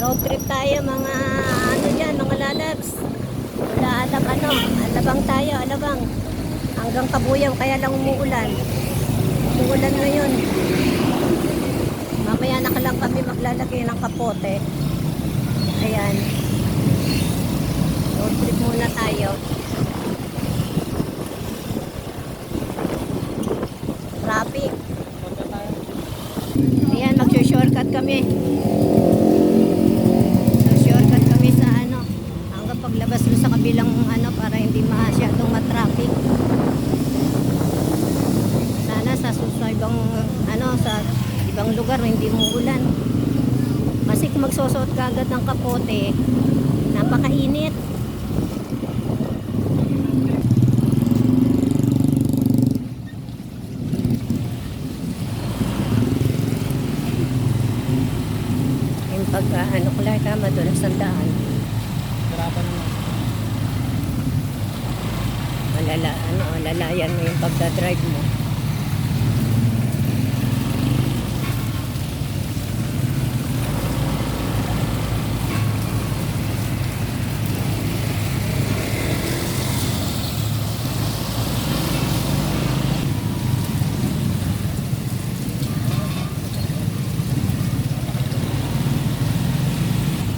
Road trip tayo mga ano dyan, mga lalabs. Wala alab ano, alabang tayo, alabang. Hanggang kabuyaw, kaya lang umuulan. Umuulan ngayon. Mamaya na ka lang kami maglalagay ng kapote. Ayan. Road trip muna tayo. Traffic. Ayan, mag-shortcut kami. Mag-shortcut kami sa ano, hanggang paglabas mo sa kabilang ano para hindi masyadong matraffic. Sana sa susunod ibang ano sa ibang lugar hindi umuulan. Kasi kung magsusuot ka agad ng kapote, napakainit. Yung pag ah, ano ko ka, madulas ang daan. Hirapan naman. Malala, ano, lalayan mo yung pagdadrive mo.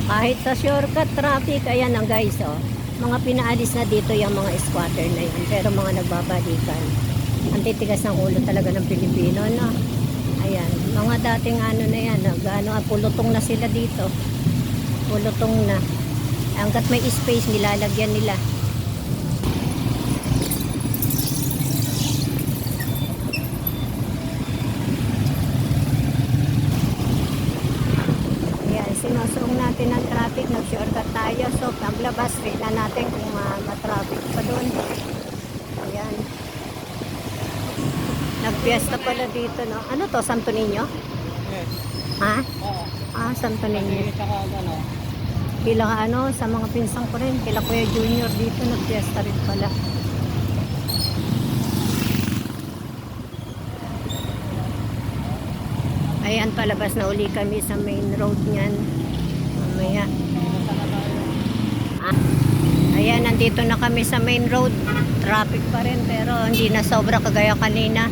Kahit sa shortcut traffic, ayan ang guys, oh. Mga pinaalis na dito yung mga squatter na yan. Pero mga nagbabalikan. Ang titigas ng ulo talaga ng Pilipino, no? Ayan, mga dating ano na yan, ano, ah, pulutong na sila dito. Pulutong na. Hanggat may space, nilalagyan nila. Ayan, sinusuong natin ang traffic, tayo. So, paglabas, rin na natin kung uh, matraffic pa doon. Ayan. Nagpiesta pala dito, no? Ano to, Santo Niño? Yes. Ha? Oo. Ah, Santo Niño. Ano, Kila ano, sa mga pinsang ko rin, kila Kuya Junior dito, nagpiesta rin pala. Ayan, palabas na uli kami sa main road niyan. Mamaya. pumunta na tayo. Ah, ayan, nandito na kami sa main road. Traffic pa rin, pero hindi na sobra kagaya kanina.